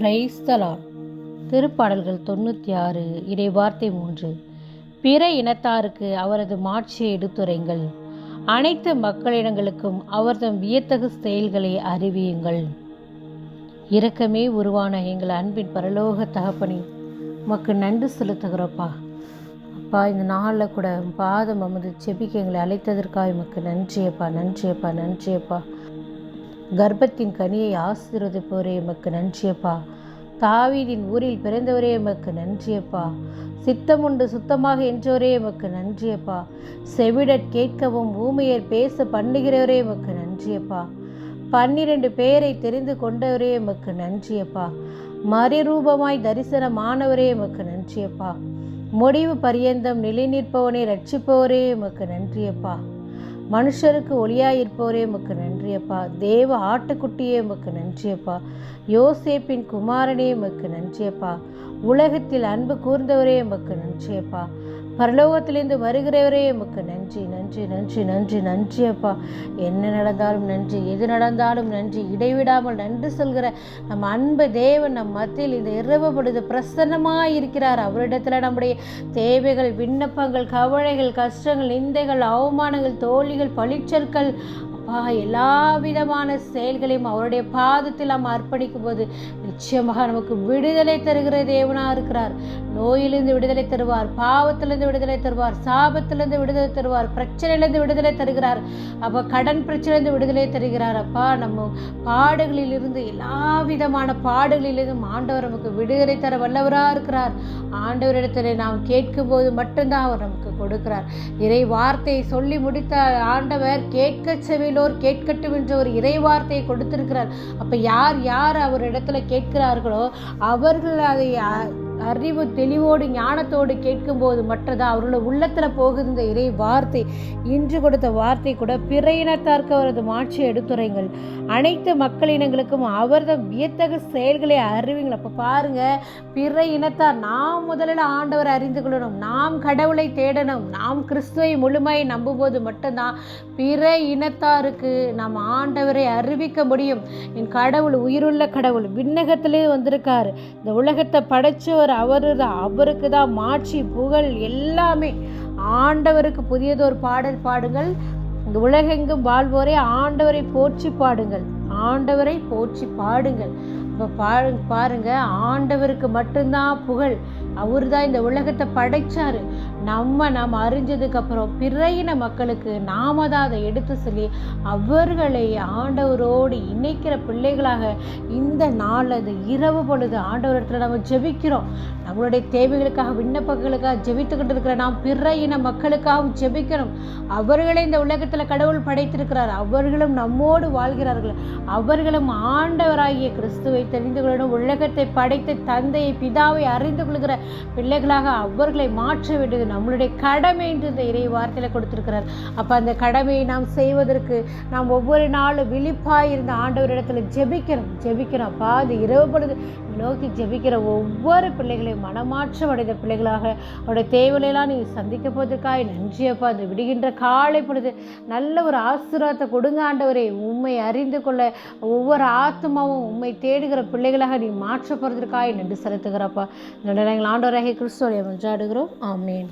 பிரைஸ்தலான் திருப்பாடல்கள் தொண்ணூற்றி ஆறு இடைவார்த்தை மூன்று. பிற இனத்தாருக்கு அவரது மாட்சியை எடுத்துரைங்கள். அனைத்து மக்களிடங்களுக்கும் அவர்தம் வியத்தகு செயல்களை அறிவியுங்கள். இரக்கமே உருவான எங்கள் அன்பின் பரலோக தகப்பனி உமக்கு நன்றி செலுத்துகிறோப்பா. அப்பா இந்த நாளில் கூட பாதம் அமது செபிக்கு எங்களை அழைத்ததற்காக உமக்கு நன்றியப்பா நன்றியப்பா நன்றியப்பா. கர்ப்பத்தின் கனியை ஆசீர்வதிப்பவரே எமக்கு நன்றியப்பா. தாவீதின் ஊரில் பிறந்தவரே எமக்கு நன்றியப்பா. சித்தமுண்டு சுத்தமாக என்றவரே எமக்கு நன்றியப்பா. செவிடற் கேட்கவும் ஊமையர் பேச பண்ணுகிறவரே எமக்கு நன்றியப்பா. பன்னிரண்டு பேரை தெரிந்து கொண்டவரே எமக்கு நன்றியப்பா. மறுரூபமாய் தரிசனமானவரே எமக்கு நன்றியப்பா. முடிவு பரியந்தம் நிலை நிற்பவனை ரட்சிப்பவரே எமக்கு நன்றியப்பா. மனுஷருக்கு ஒளியாயிருப்பவரே உமக்கு நன்றியப்பா. தேவ ஆட்டுக்குட்டியே உமக்கு நன்றியப்பா. யோசேப்பின் குமாரனே உமக்கு நன்றியப்பா. உலகத்தில் அன்பு கூர்ந்தவரே உமக்கு நன்றியப்பா. பரலோகத்திலிருந்து வருகிறவரே உமக்கு நன்றி நன்றி நன்றி நன்றி நன்றி அப்பா. என்ன நடந்தாலும் நன்றி எது நடந்தாலும் நன்றி. இடைவிடாமல் நன்றி சொல்கிற நம் அன்பு தேவன் நம் மத்தியில் இந்த இரவு பொழுது பிரசன்னமாக இருக்கிறார். அவரிடத்தில் நம்முடைய தேவைகள் விண்ணப்பங்கள் கவலைகள் கஷ்டங்கள் நிந்தைகள் அவமானங்கள் தோழிகள் பழிச்சொற்கள் அப்பா எல்லா விதமான செயல்களையும் அவருடைய பாதத்தில் நாம் அர்ப்பணிக்கும் போது நிச்சயமாக நமக்கு விடுதலை தருகிற தேவனாக இருக்கிறார். நோயிலிருந்து விடுதலை தருவார் பாவத்திலிருந்து விடுதலை தருவார் சாபத்திலிருந்து விடுதலை தருவார் பிரச்சனையிலிருந்து விடுதலை தருகிறார். அப்போ கடன் பிரச்சனையிலிருந்து விடுதலை தருகிறார். அப்பா நம்ம பாடுகளிலிருந்து எல்லா விதமான பாடுகளிலிருந்தும் ஆண்டவர் நமக்கு விடுதலை தர வல்லவராக இருக்கிறார். ஆண்டவரிடத்தில் நாம் கேட்கும்போது மட்டும்தான் அவர் நமக்கு கொடுக்கிறார். இறை வார்த்தையை சொல்லி முடித்த ஆண்டவர் கேட்க செவிலோர் கேட்கட்டும் என்ற ஒரு இறைவார்த்தையை கொடுத்திருக்கிறார். அப்போ யார் யார் அவர் இடத்துல கேட்கிறார்களோ அவர்கள் அதை அறிவு தெளிவோடு ஞானத்தோடு கேட்கும்போது மற்றதான் அவர்களோட உள்ளத்தில் போகுது இந்த இறை வார்த்தை இன்று கொடுத்த வார்த்தை கூட பிற இனத்தார்க்கு அவரது மாட்சி எடுத்துரைங்கள் அனைத்து மக்களினங்களுக்கும் அவரது வியத்தகு செயல்களை அறிவிங்கள் அப்போ பாருங்கள் பிற இனத்தார் நாம் முதலில் ஆண்டவரை அறிந்து கொள்ளணும். நாம் கடவுளை தேடணும். நாம் கிறிஸ்துவை முழுமையை நம்பும்போது மட்டும்தான் பிற இனத்தாருக்கு நாம் ஆண்டவரை அறிவிக்க முடியும். என் கடவுள் உயிருள்ள கடவுள் விண்ணகத்திலே வந்திருக்கார். இந்த உலகத்தை படைச்சவர் அவரு தான் அவருக்கு தான் மாட்சி புகழ் எல்லாமே. ஆண்டவருக்கு புதியதொரு பாடல் பாடுங்கள். இந்த உலகெங்கும் வாழ்வோரே ஆண்டவரை போற்றி பாடுங்கள். ஆண்டவரை போற்றி பாடுங்கள். இப்போ பாரு பாருங்க ஆண்டவருக்கு மட்டும்தான் புகழ். அவர் தான் இந்த உலகத்தை படைச்சார். நம்ம நாம் அறிஞ்சதுக்கப்புறம் பிறையின மக்களுக்கு நாம தான் அதை எடுத்து சொல்லி அவர்களை ஆண்டவரோடு இணைக்கிற பிள்ளைகளாக இந்த நாள் அது இரவு பொழுது ஆண்டவரத்தில் நம்ம ஜெபிக்கிறோம். நம்மளுடைய தேவைகளுக்காக விண்ணப்பங்களுக்காக ஜெபித்து கொண்டிருக்கிற நாம் பிற இன மக்களுக்காகவும் ஜெபிக்கிறோம். அவர்களை இந்த உலகத்தில் கடவுள் படைத்திருக்கிறார். அவர்களும் நம்மோடு வாழ்கிறார்கள். அவர்களும் ஆண்டவராகிய கிறிஸ்துவை தெரிந்து கொள்ளணும். உலகத்தை படைத்த தந்தையை பிதாவை அறிந்து கொள்கிற பிள்ளைகளாக அவர்களை மாற்ற வேண்டியது நம்மளுடைய கடமை என்று இந்த இறை வார்த்தையில் கொடுத்திருக்கிறார். அப்போ அந்த கடமையை நாம் செய்வதற்கு நாம் ஒவ்வொரு நாளும் விழிப்பாயிருந்த ஆண்டவரிடத்தில் ஜெபிக்கிறோம் ஜெபிக்கிறோம். அப்பா அது இரவு பொழுது நோக்கி ஜெபிக்கிற ஒவ்வொரு பிள்ளைகளையும் மனமாற்றம் அடைந்த பிள்ளைகளாக அவருடைய தேவையெல்லாம் நீங்கள் சந்திக்க போவதற்காக நன்றியப்பா அது விடுகின்ற காலை பொழுது நல்ல ஒரு ஆசீர்வாதத்தை கொடுங்க ஆண்டவரே. உண்மை அறிந்து கொள்ள ஒவ்வொரு ஆத்மாவும் உண்மை தேடுகிற பிள்ளைகளாக நீ மாற்ற போகிறதுக்காக நன்றி செலுத்துகிறப்பா. இந்த ஆண்டவராகிய கிறிஸ்துவை ஒன்றாடுகிறோம் ஆமேன்.